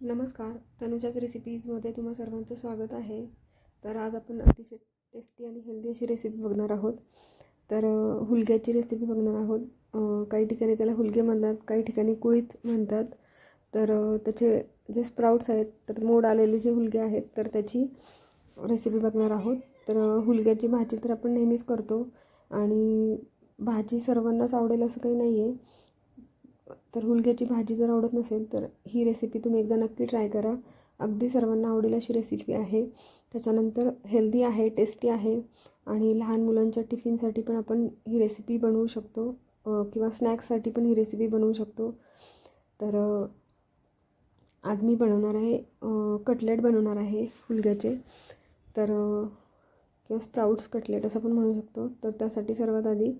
नमस्कार. तनुजाच रेसिपीजमध्ये तुम्हा सर्वांचं स्वागत आहे. तर आज आपण अतिशय टेस्टी आणि हेल्दी अशी रेसिपी बघणार आहोत. तर हुलग्याची रेसिपी बघणार आहोत. काही ठिकाणी त्याला हुलगे म्हणतात काही ठिकाणी कुळीत म्हणतात. तर त्याचे जे स्प्राउट्स आहेत तर मोड आलेले जे हुलगे आहेत तर त्याची रेसिपी बघणार आहोत. तर हुलग्याची भाजी तर आपण नेहमीच करतो. आणि भाजी सर्वांनाच आवडेल असं काही नाही आहे तर हुलग्याची भाजी जर आवडत नसेल तर ही रेसिपी तुम्ही एकदा नक्की ट्राय करा. अगदी सर्वांना आवडेल अशी रेसिपी आहे. त्याच्यानंतर हेल्दी आहे टेस्टी आहे आणि लहान मुलांच्या टिफिनसाठी पण आपण ही रेसिपी बनवू शकतो. किंवा स्नॅक्ससाठी पण ही रेसिपी बनवू शकतो. तर आज मी बनवणार आहे कटलेट बनवणार आहे हुलग्याचे. तर किंवा स्प्राउट्स कटलेट असं पण म्हणू शकतो. तर त्यासाठी सर्वात आधी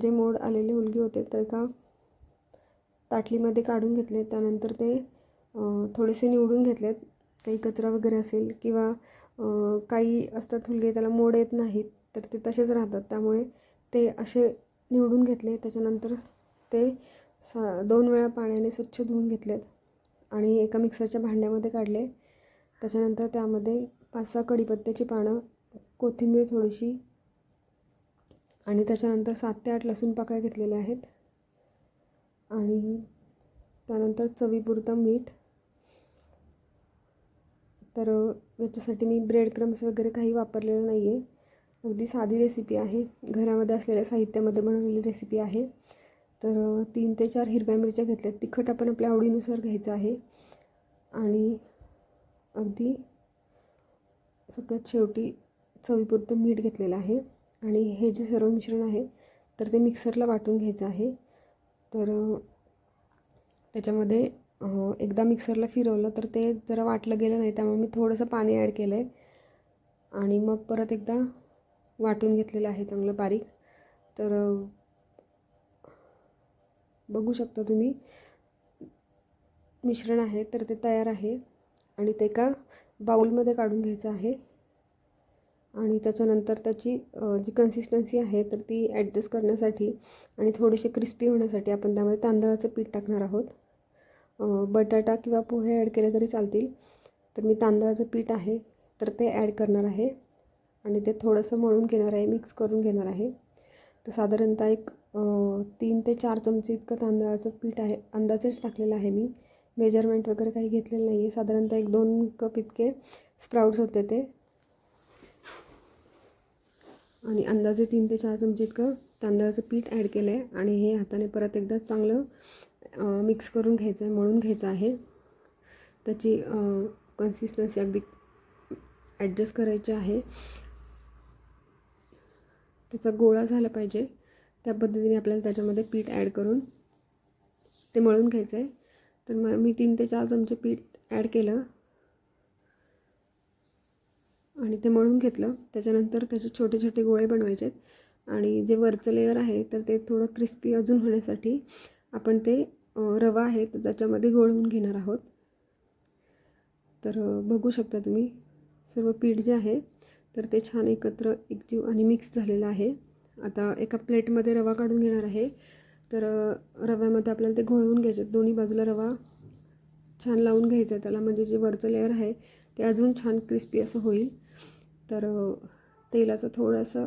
जे मोड आलेले हुलगे होते तर का ताटलीमध्ये काढून घेतले त्यानंतर ते थोडेसे निवडून घेतलेत. काही कचरा वगैरे असेल किंवा काही असतात हुलगे त्याला मोड येत नाहीत तर ते तसेच राहतात. त्यामुळे ते असे निवडून घेतले. त्याच्यानंतर ते सा दोन वेळा पाण्याने स्वच्छ धुवून घेतलेत आणि एका मिक्सरच्या भांड्यामध्ये काढले. त्याच्यानंतर त्यामध्ये पाच सहा कढीपत्त्याची पानं कोथिंबीर थोडीशी आणि त्याच्यानंतर सात ते आठ लसूण पाकळ्या घेतलेल्या आहेत. आणि त्यानंतर चवीपुरतं मीठ. तर याच्यासाठी मी ब्रेड क्रम्स वगैरे काही वापरलेलं नाही आहे अगदी साधी रेसिपी आहे. घरामध्ये असलेल्या साहित्यामध्ये बनवलेली रेसिपी आहे. तर तीन ते चार हिरव्या मिरच्या घेतल्या तिखट आपण आपल्या आवडीनुसार घ्यायचं आहे. आणि अगदी सगळ्यात शेवटी चवीपुरतं मीठ घेतलेलं आहे. आणि हे जे सर्व मिश्रण आहे तर ते मिक्सरला वाटून घ्यायचं आहे. तर त्याच्यामध्ये एकदा मिक्सरला फिरवलं तर ते जरा वाटलं गेलं नाही त्यामुळे मी थोडंसं पाणी ॲड केलं आहे आणि मग परत एकदा वाटून घेतलेलं आहे चांगलं बारीक. तर बघू शकता तुम्ही मिश्रण आहे तर ते तयार आहे. आणि ते एका बाऊलमध्ये काढून घ्यायचं आहे. आणि त्याच्यानंतर त्याची जी कन्सिस्टन्सी आहे तर ती ॲडजस्ट करण्यासाठी आणि थोडेसे क्रिस्पी होण्यासाठी आपण त्यामध्ये तांदळाचं पीठ टाकणार आहोत. बटाटा किंवा पोहे ॲड केले तरी चालतील. तर मी तांदळाचं पीठ आहे तर ते ॲड करणार आहे. आणि ते थोडंसं मळून घेणार आहे मिक्स करून घेणार आहे. तर साधारणतः एक तीन ते चार चमचे इतकं तांदळाचं पीठ आहे अंदाजेच टाकलेलं आहे मी. मेजरमेंट वगैरे काही घेतलेलं नाही आहे साधारणतः एक दोन कप इतके स्प्राउट्स होते ते. आणि अंदाजे तीन ते चार चमचे इतकं तांदळाचं पीठ ॲड केलं आहे आणि हे हाताने परत एकदा चांगलं मिक्स करून घ्यायचं आहे मळून घ्यायचं आहे. त्याची कन्सिस्टन्सी अगदी ॲडजस्ट करायची आहे. त्याचा गोळा झाला पाहिजे. त्या पद्धतीने आपल्याला त्याच्यामध्ये पीठ ॲड करून ते मळून घ्यायचं आहे तर मग मी तीन ते चार चमचे पीठ ॲड केलं. आणि ते मळून घेतलं. त्याच्यानंतर त्याचे छोटे छोटे गोळे बनवायचे आहेत. आणि जे वरचं लेअर आहे तर ते थोडं क्रिस्पी अजून होण्यासाठी आपण ते रवा आहे तर त्याच्यामध्ये गोळवून घेणार आहोत. तर बघू शकता तुम्ही सर्व पीठ जे आहे तर ते छान एकत्र एकजीव आणि मिक्स झालेलं आहे. आता एका प्लेटमध्ये रवा काढून घेणार आहे. तर रव्यामध्ये आपल्याला ते घोळवून घ्यायचे दोन्ही बाजूला रवा छान लावून घ्यायचा आहे. त्याला म्हणजे जे वरचं लेअर आहे ते अजून छान क्रिस्पी असं होईल. तर तेलाचं थोडंसं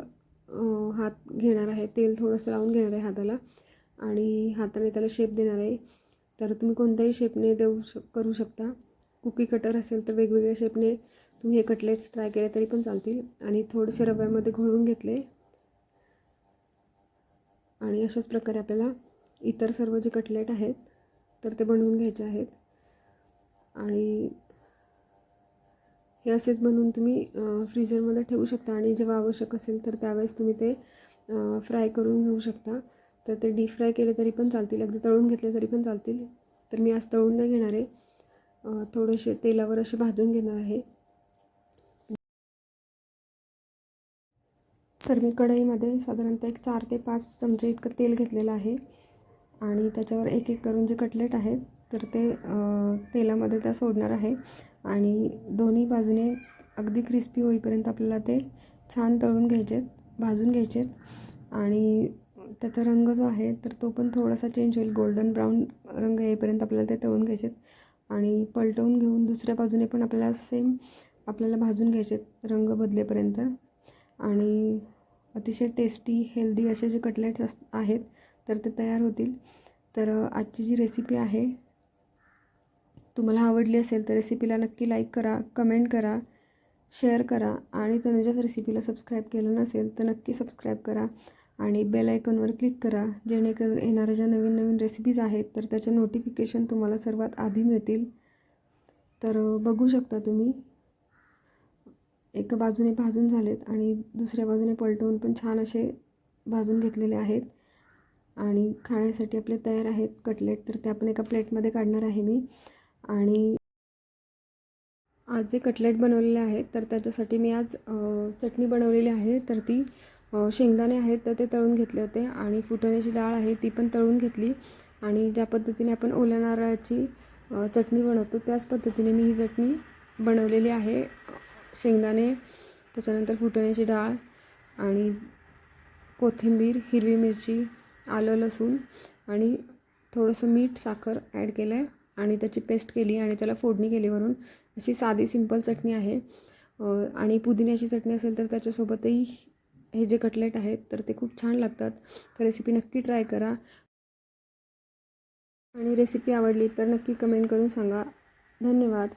हात घेणार आहे. तेल थोडंसं लावून घेणार आहे हाताला. आणि हाताने त्याला शेप देणार आहे. तर तुम्ही कोणत्याही शेपने देऊ श करू शकता. कुकी कटर असेल तर वेगवेगळ्या शेपने तुम्ही हे कटलेट्स ट्राय केले तरी पण चालतील. आणि थोडेसे रव्यामध्ये घोळून घेतले. आणि अशाच प्रकारे आपल्याला इतर सर्व जे कटलेट आहेत तर ते बनवून घ्यायचे आहेत. आणि हे असेच बनवून तुम्ही फ्रीझरमध्ये ठेवू शकता आणि जेव्हा आवश्यक असेल तर त्यावेळेस तुम्ही ते फ्राय करून घेऊ शकता. तर ते डीप फ्राय केले तरी पण चालतील अगदी तळून घेतले तरी पण चालतील. तर मी आज तळून नाही घेणार आहे. थोडेसे तेलावर असे भाजून घेणार आहे. तर मी कढईमध्ये साधारणतः एक चार ते पाच चमचे इतकं तेल घेतलेलं आहे. आणि त्याच्यावर एक एक करून जे कटलेट आहेत तर ते तेलामध्ये त्या सोडणार आहे. आणि दोन्ही बाजूने अगदी क्रिस्पी होईपर्यंत आपल्याला ते छान तळून घ्यायचे भाजून घ्यायचे आणि त्याचा रंग जो आहे तर तो पण थोडासा चेंज होईल. गोल्डन ब्राऊन रंग येईपर्यंत आपल्याला ते तळून घ्यायचे आणि पलटवून घेऊन दुसऱ्या बाजूने पण आपल्याला सेम आपल्याला भाजून घ्यायचे रंग बदलेपर्यंत. आणि अतिशय टेस्टी हेल्दी असे जे कटलेट्स अस आहेत तर ते तयार होतील. तर आजची जी रेसिपी आहे तुम्हाला आवडली असेल तर रेसिपीला नक्की लाईक करा कमेंट करा शेअर करा आणि तनुजाच रेसिपीला सबस्क्राईब केलं नसेल तर नक्की सबस्क्राईब करा आणि बेल आयकॉनवर क्लिक करा जेणेकरून येणाऱ्या ज्या नवीन नवीन रेसिपीज आहेत तर त्याचे नोटिफिकेशन तुम्हाला सर्वात आधी मिळतील. तर बघू शकता तुम्ही. एका बाजूने भाजून झालेत आणि दुसऱ्या बाजूने पलटवून पण छान असे भाजून घेतलेले आहेत. आणि खाण्यासाठी आपले तयार आहेत. कटलेट तर ते आपण एका प्लेटमध्ये काढणार आहे मी. आणि आज जे कटलेट बनवलेले आहेत तर त्याच्यासाठी मी आज चटणी बनवलेली आहे. तर ती शेंगदाणे आहेत तर ते तळून घेतले होते आणि फुटण्याची डाळ आहे ती पण तळून घेतली. आणि ज्या पद्धतीने आपण ओल्या नारळाची चटणी बनवतो त्याच पद्धतीने मी ही चटणी बनवलेली आहे. शेंगदाणे त्याच्यानंतर फुटण्याची डाळ आणि कोथिंबीर हिरवी मिरची आलं लसूण आणि थोडंसं मीठ साखर ॲड केलं आहे आणि त्याची पेस्ट केली आणि त्याला फोडणी केली वरून. अशी साधी सिंपल चटणी आहे. आणि पुदिन्याची चटणी असेल तर त्याच्यासोबतही हे जे कटलेट आहेत तर ते खूप छान लागतात. तर रेसिपी नक्की ट्राय करा. आणि रेसिपी आवडली तर नक्की कमेंट करून सांगा. धन्यवाद.